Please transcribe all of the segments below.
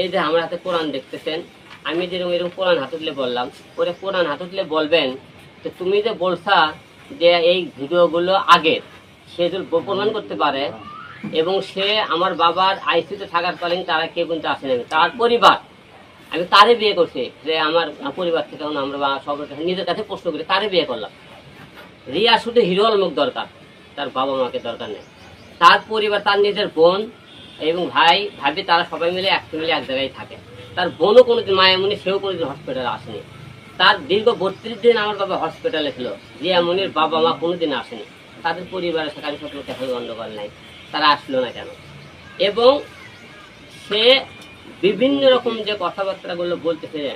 এই যে আমার হাতে কোরআন দেখতেছেন, আমি যেরকম এরকম কোরআন হাতুতলে বললাম, ওরে কোরআন হাতুতলে বলবেন, তো তুমি যে বলছা যে এই ভিডিওগুলো আগের, সে যদি প্রমাণ করতে পারে, এবং সে আমার বাবার আইসিতে থাকার কালীন তারা কেউ কিন্তু আসেনি। তার পরিবার, আমি তারে বিয়ে করছি, যে আমার পরিবার থেকে আমরা বা কাছে নিজের কাছে প্রশ্ন করি তারে বিয়ে করলাম। রিয়া শুধু হিরো আলমুক দরকার, তার বাবা মাকে দরকার নেই। তার পরিবার, তার নিজের বোন এবং ভাই, ভাবি, তারা সবাই মিলে এক মিলে এক জায়গায় থাকে। তার বোনও কোনোদিন মায়ামণি, সেও কোনোদিন হসপিটালে আসেনি। তার দীর্ঘ বত্রিশ দিন আমার বাবা হসপিটালে ছিল। রিয়ামণির বাবা মা কোনোদিন আসেনি। তাদের পরিবারের সাথে আমি সত্যি দেখা গন্ডগোল নাই। তারা আসলো না কেন? এবং সে বিভিন্ন রকম যে কথাবার্তাগুলো বলতেছে,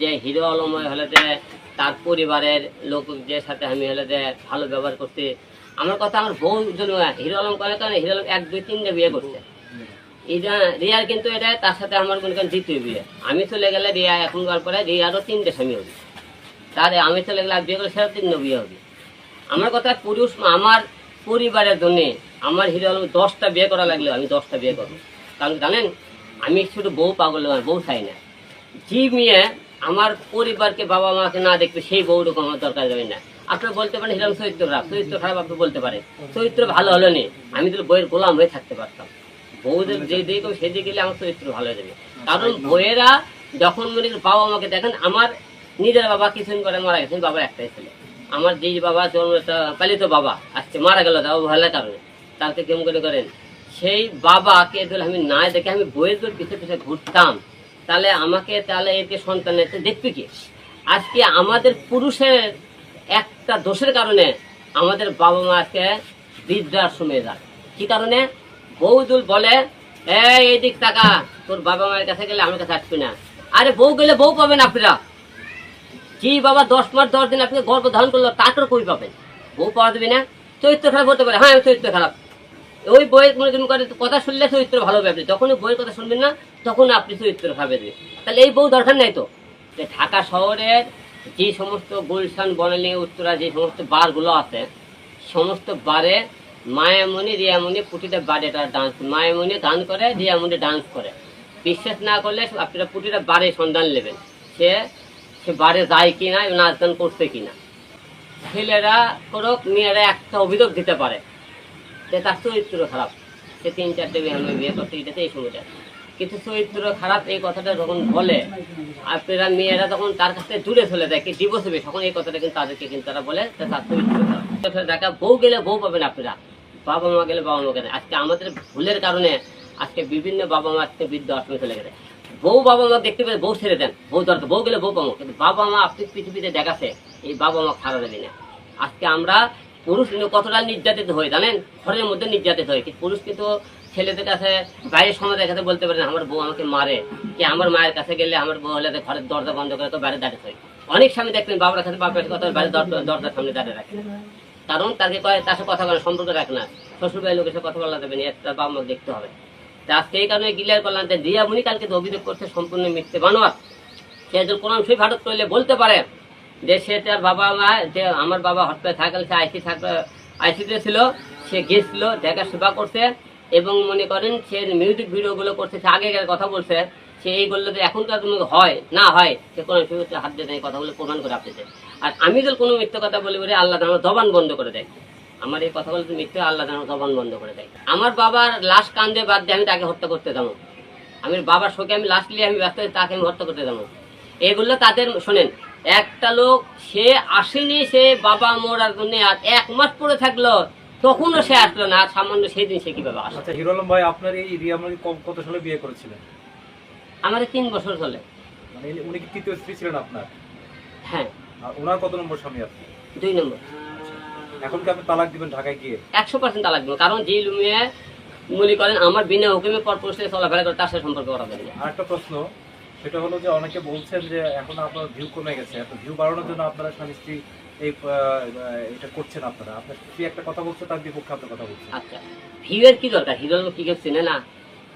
যে হিরো আলময় হলে যে তার পরিবারের লোক যে সাথে আমি হলে যে ভালো ব্যবহার করছি। আমার কথা আমার বউ জন্য, হিরো আলম করে কারণ হিরো আলম এক, দুই, তিনটে বিয়ে করছে। এটা রিয়ার কিন্তু এটা তার সাথে আমার করেন দ্বিতীয় বিয়ে। আমি চলে গেলে রিয়া এখনকার পরে রিয়ারও তিনটে স্বামী হবে। তার আমি চলে গেলে বিয়ে করে সেটা তিন বিয়ে হবে। আমার কথা পুরুষ আমার পরিবারের জন্য আমার হিরো দশটা বিয়ে করা লাগলেও আমি দশটা বিয়ে করব। কারণ জানেন? আমি শুধু বউ পাগল নয়, বউ চাই না। যে মেয়ে আমার পরিবারকে বাবা মাকে না দেখবে সেই বউরকম আমার দরকার যাবে না। আপনারা বলতে পারেন হিরাম চরিত্র খারাপ চরিত্র খারাপ আপনি বলতে পারেন। চরিত্র ভালো হলো নি আমি তো বইয়ের গোলাম হয়ে থাকতে পারতাম। বউদের যে দিকে সেদিকে গেলে আমার চরিত্র ভালো হয়ে যাবে। কারণ বইয়েরা যখন মনে বাবা মাকে দেখেন আমার নিজের বাবা কিছুদিন করে মারা গেছেন বাবার একটাই ছেলে। আমার যে বাবা জন্ম পালিত বাবা আজকে মারা গেল তাও ভালো কারণে। তাকে কেমন করে করেন? সেই বাবাকে যদি আমি না দেখে আমি বইয়ের যদি পিছিয়ে পিছিয়ে ঘুরতাম তাহলে আমাকে তাহলে এতে সন্তানের দেখবে কি? আজকে আমাদের পুরুষের একটা দোষের কারণে আমাদের বাবা মাকে বৃদ্ধাশ্রমে যায়। কি কারণে? বৌদুল বলে, এই এদিক টাকা তোর বাবা মায়ের কাছে গেলে আমার কাছে আসবি না। আরে, বউ গেলে বউ পাবেন আপনারা। জি বাবা, দশ মাস, দশ দিন আপনাকে গর্ব ধারণ করল তারপর কই পাবেন? বউ পাওয়া দেবে না। চরিত্র খারাপ হতে পারে। হ্যাঁ চরিত্র খারাপ। ওই বইয়ের কোনো তুমি করে, কথা শুনলে চরিত্র ভালো হবে আপনি। যখন বইয়ের কথা শুনবেন না, তখন আপনি চরিত্র খাবে দেবে তাহলে এই বউ দরকার নাই তো। ঢাকা শহরের যে সমস্ত গুলশান, বনানী, উত্তরা যে সমস্ত বারগুলো আছে, সমস্ত বারে মায়ামণি, রিয়ামণি প্রতিটা বারে তারা ডান্স মায়ামণি গান করে, রিয়ামণি ডান্স করে। বিশ্বাস না করলে আপনারা প্রতিটা বারে সন্ধান নেবেন। সে সে বারে যায় কি না নাচ গান করছে কি না। ছেলেরা করুক, মেয়েরা একটা অভিযোগ দিতে পারে যে তার চরিত্র খারাপ। সে তিন চারটে বিয়ে বিয়ে করতে এটাতে এই সময়টা কিন্তু চরিত্র খারাপ, এই কথাটা যখন বলে, আপনারা মেয়েরা তখন তার কাছ থেকে দূরে চলে যায়, কি ডিভোর্স হবে? তখন এই কথাটা কিন্তু তাদেরকে কিন্তু তারা বলে তার চরিত্র দেখা, বউ গেলে বউ পাবেন আপনারা। বাবা মা গেলে বাবা মা গেলে আজকে আমাদের ভুলের কারণে আজকে বিভিন্ন বাবা মা আজকে বৃদ্ধ আশ্রমে চলে গেছে। বউ বাবা মা দেখতে পেলে বউ ছেড়ে দেন। বউ দরকার বউ গেলে বউ পাবো। কিন্তু বাবা মা আপনি পৃথিবীতে দেখাছে এই বাবা মা খারাপ দেবে না। আজকে আমরা পুরুষ কতটা নির্যাতিত হই জানেন? ঘরের মধ্যে নির্যাতিত হয় কিন্তু পুরুষ কিন্তু ছেলেদের কাছে বাইরের সমাজের কাছে বলতে পারে না, আমার বউ আমাকে মারে। কি আমার মায়ের কাছে গেলে আমার বউ হলে ঘরের দরজা বন্ধ করে তো বাইরে দাঁড়িয়ে হয় অনেক স্বামী দেখবেন বাবার কাছে বাবার কথা বাইরে দরজা- দরজার সামনে দাঁড়িয়ে রাখে। কারণ তাকে কয়, তার সাথে কথা বলার সম্পর্ক রাখে না। শ্বশুর বাড়ির লোকের সাথে কথা বলা যাবে না এটা বাবা মাকে দেখতে হবে। তা এই কারণে ক্লিয়ার করলাম যে দিয়ামণি কালকে যে অভিযোগ করছে সম্পূর্ণ মিথ্যে বানোয়ার সে যদি কোরআন সেই ভারত করলে বলতে পারে যে সে তার বাবা মা, যে আমার বাবা হসপিটালে থাকলে সে আইসি থাকবে আইসিতে ছিল, সে গেছিল, দেখা সেবা করছে এবং মনে করেন সে মিউজিক ভিডিওগুলো করছে, সে আগেকার কথা বলছে। সে এইগুলো যদি এখনকার তুমি হয়, না হয়, সে কোনো শরীফ হাত দিয়ে দেয় কথাগুলো প্রমাণ করে আপনি। আর আমি যদি কোনো মিথ্যে কথা বলি বলে আল্লাহ আমার জবান বন্ধ করে দেয়। আমার এই কথাগুলো যদি মিথ্যে আল্লাহ আমার জবান বন্ধ করে দেয়। আমার বাবার লাশ কান্দে বাদ দিয়ে আমি তাকে হত্যা করতে যাব। আমি বাবার শোকে আমি লাশ নিয়ে আমি ব্যস্ত তাকে আমি হত্যা করতে যাব। এগুলো তাদের, শোনেন, একটা লোক, সে আসেনি, সে বাবা মরার জন্য আর এক মাস পরে থাকল, তখনও সে আসলো না, আর সামান্য সেই দিন সে কীভাবে আসলো? আচ্ছা হিরো আলম ভাই, আপনার এই কম কত সালে বিয়ে করেছিলেন? আমার তিন বছর চলে। মানে উনি কি তৃতীয় স্ত্রী ছিলেন আপনার? হ্যাঁ। আর ওনার কত নম্বর স্বামী আপনি? দুই নম্বর। এখন কি আপনি তালাক দিবেন ঢাকায় গিয়ে? একশো পার্সেন্ট তালাক কারণ যে লুমিয়ে মনে করেন আমার বিনা হুকুমে পরপুরুষ থেকে চলাফেরা করে তার সাথে সম্পর্ক করা যাবে আর একটা প্রশ্ন সেটা হলো যে অনেকে বলছেন যে এখন আপনার ভিউ কমে গেছে এত ভিউ বাড়ানোর জন্য আপনারা স্বামী স্ত্রী এই এটা করছেন আপনারা। আপনার স্ত্রী একটা কথা বলছে তার বিপক্ষে আপনার কথা বলছেন আচ্ছা ভিউয়ের কি দরকার? হিরো কি কেউ চেনে না?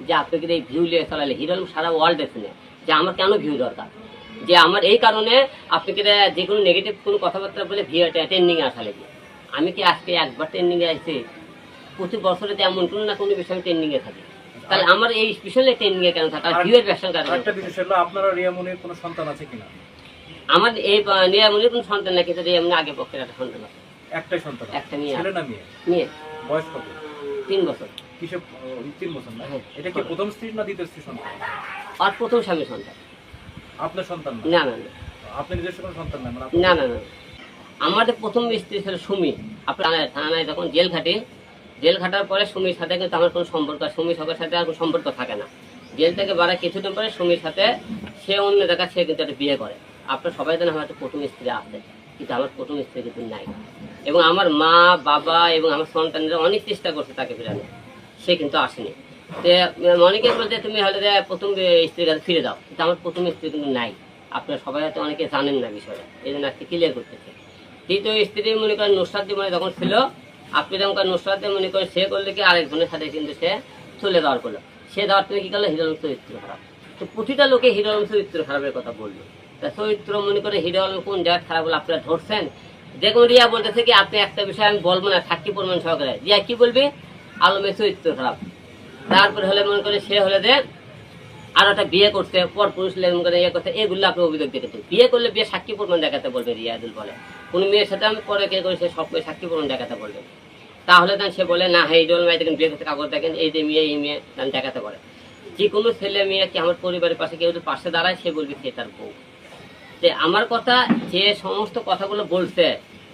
যে আপনাকে এই ভিউ নিয়ে চালালে হিরো আলম সারা ওয়ার্ল্ডে চেনে যে আমার কেন ভিউ দরকার? যে আমার এই কারণে আপনাকে যে কোনো নেগেটিভ কোনো কথাবার্তা বলে ভিউ ট্রেন্ডিংয়ে আসা লাগে আমি কি আজকে একবার ট্রেন্ডিংয়ে আসছি প্রতি বছরে তো এমন কোনো না কোনো বিষয়ে ট্রেন্ডিংয়ে থাকি। তাহলে আমার এই স্পেশালি ট্রেনিং এ কেন থাকা? ভিউয়ের ব্যবসা কেন আরেকটা বিষয় হলো আপনারা রিয়ামনির কোনো সন্তান আছে কিনা? আমার এই নিয়ামনির কোনো সন্তান না কিন্তু আগে পক্ষের একটা সন্তান আছে। একটাই সন্তান একটা মেয়ে ছেলে না মেয়ে? নিয়ে বয়স কত? তিন বছর। না? হ্যাঁ। এটা কি প্রথম স্ত্রী না দ্বিতীয় স্ত্রী সন্তান? আর প্রথম স্বামী সন্তান। আপনার সন্তান না? না না আপনি নিজস্ব কোনো সন্তান না মানে না না না। আমাদের প্রথম স্ত্রী ছিল সুমি। আপনার থানায় যখন জেল খাটি জেল খাটার পরে সুমির সাথে কিন্তু আমার কোনো সম্পর্ক সুমি সবার সাথে আর কোনো সম্পর্ক থাকে না। জেল থেকে বাড়া কিছুদিন পরে সুমির সাথে সে অন্য জায়গায় সে কিন্তু একটা বিয়ে করে। আপনার সবাই জানেন আমার একটা প্রথম স্ত্রী আছে কিন্তু আমার প্রথম স্ত্রী কিন্তু নাই। এবং আমার মা বাবা এবং আমার সন্তানরা অনেক চেষ্টা করছে তাকে ফিরানো সে কিন্তু আসেনি। অনেকে বলতে তুমি হলে প্রথম স্ত্রীর কাছে ফিরে দাও কিন্তু আমার প্রথম স্ত্রী কিন্তু নাই। আপনারা সবাই হয়তো অনেকে জানেন না বিষয়টা, এই জন্য আজকে ক্লিয়ার করতেছে। দ্বিতীয় স্ত্রী মনে করেন নুসরাত জীবনে যখন ছিল, আপনি যখন নুসরাত মনে করেন সে করলে কি আরেকজনের সাথে কিন্তু সে চলে যাওয়ার করল। সে যাওয়ার তুমি কি করল? হিরোর চরিত্র খারাপ। তো প্রতিটা লোকে হিরোর চরিত্র খারাপের কথা বলল। তা চরিত্র মনে করে হিরো আলম কোন জায়গায় খারাপ বলে আপনারা ধরছেন? দেখুন রিয়া বলতেছে কি, আপনি একটা বিষয় আমি বলব না, সাক্ষী প্রমাণ সহকারে। রিয়া কি বলবে? আলমের চরিত্র খারাপ। তারপরে হলে মনে করে সে হলে যে আর একটা বিয়ে করছে পর পুরুষ লেনদেন করে ইয়ে করছে, এগুলো আপনি অভিযোগ দেখেছেন বিয়ে করলে বিয়ে সাক্ষী প্রমাণ দেখাতে বলবে রিয়াদুল বলে। কোনো মেয়ের সাথে আমি পরে কে করে সে সব সাক্ষী প্রমাণ দেখাতে বলবে। তাহলে তখন সে বলে, না হ্যাঁ ইডল ভাই দেখেন বিয়ে করতে কাগজ দেখেন, এই যে মেয়ে, এই মেয়ে তখন দেখাতে পারে যে কোনো ছেলে মেয়ে কি আমার পরিবারের পাশে কেউ যদি পাশে দাঁড়ায়, সে বলবে সে তার বউ। যে আমার কথা, যে সমস্ত কথাগুলো বলছে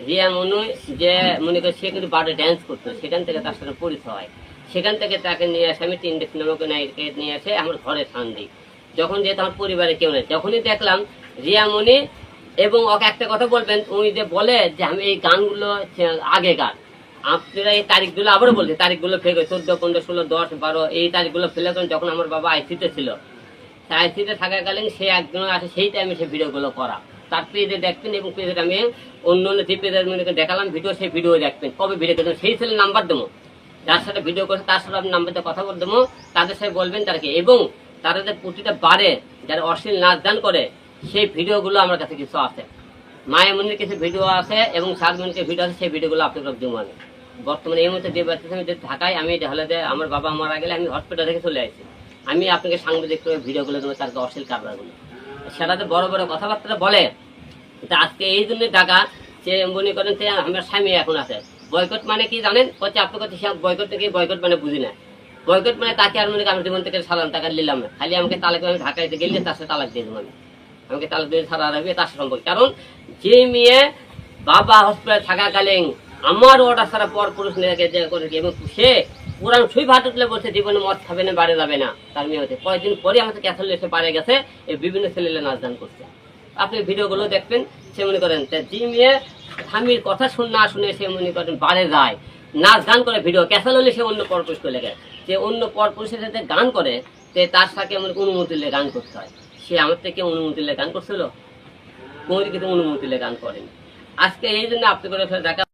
রিয়া মনু যে মনে করে সে কিন্তু বারে ড্যান্স করতো, সেখান থেকে তার সাথে পরিচয় হয়। সেখান থেকে তাকে নিয়ে আসে, আমি তিনটে সিনেমাকে নায়িকাকে নিয়ে আসে, আমার ঘরে স্থান দিই। যখন যেহেতু আমার পরিবারে কেউ নেই, যখনই দেখলাম রিয়া মনি এবং ওকে একটা কথা বলবেন, উনি যে বলে যে আমি এই গানগুলো আগে গান, আপনারা এই তারিখগুলো আবারও বলছে, তারিখগুলো ফেলে চোদ্দ, পনেরো, ষোলো, দশ, বারো, এই তারিখগুলো ফেলে যখন আমার বাবা আইসিতে ছিল। আইসিতে থাকাকালীন সে একজন আসে, সেই টাইমে সে ভিডিওগুলো করা। তার পেজে দেখবেন এবং পেজে আমি অন্য অন্য যে পেজের মধ্যে দেখালাম, ভিডিও, সেই ভিডিও দেখবেন। কবে ভিডিও দেখবেন সেই ছেলে নাম্বার দেবো। যার সাথে ভিডিও করছে, তার সাথে আপনি নাম্বারতে কথা বলে দেবো। তাদের সাথে বলবেন তারকে এবং তারা যে প্রতিটা বারে যারা অশ্লীল নাচ গান করে, সেই ভিডিওগুলো আমার কাছে কিছু আছে। মায়ের কিছু ভিডিও আছে এবং সাতমনির ভিডিও আছে, সেই ভিডিওগুলো আপনাদের দেবো আমি। বর্তমানে এই মুহূর্তে যে বাচ্চা আমি যে ঢাকায়, আমি তাহলে যে আমার বাবা মারা গেলে আমি হসপিটাল থেকে চলে আসি। আমি আপনাকে সাংবাদিক ভিডিওগুলো দেবো, তার অশ্লীল কারবারগুলো সেটাতে বড় বড় কথাবার্তা বলে। আজকে এই জন্য টাকা সে মনে করেন যে আমার স্বামী এখন আছে। বয়কট মানে কি জানেন? হচ্ছে আপনার কাছে বয়কট থেকে বয়কট মানে বুঝি না। বয়কট মানে তাকে আর মনে করি আমি জীবন থেকে সালাম টাকা নিলাম না। খালি আমাকে তালাক আমি ঢাকাইতে গেলে তার সাথে তালাক দিয়ে দেবো আমি। আমাকে তালাক দিয়ে ছাড়া রাখবে তার সম্পর্ক। কারণ যে মেয়ে বাবা হসপিটালে থাকাকালীন আমার ওটা ছাড়া পর পুরুষ নিয়ে যে করে এবং সে পুরান সুই ভাত উঠলে বলছে জীবনে মদ খাবে না, বাড়ি যাবে না। তার মেয়ে হচ্ছে। কয়েকদিন পরে আমাকে ক্যাথল এসে বাড়ি গেছে এই বিভিন্ন ছেলেলে নাচ গান করছে। আপনি ভিডিওগুলো দেখবেন, সে মনে করেন যে মেয়ে স্বামীর কথা শুন না শুনে সে মনে করেন বাড়ে যায়। নাচ গান করে ভিডিও ক্যাসেল হলে সে অন্য পরপুরুষ করে লেগে যে অন্য পরপুরুষের সাথে গান করে তে তার সাথে আমার অনুমতি নিয়ে গান করতে হয়। সে আমার থেকে অনুমতি নিয়ে গান করছিল? কোনো কিছু অনুমতি নিয়ে গান করেনি। আজকে এই জন্য আপনি করে দেখা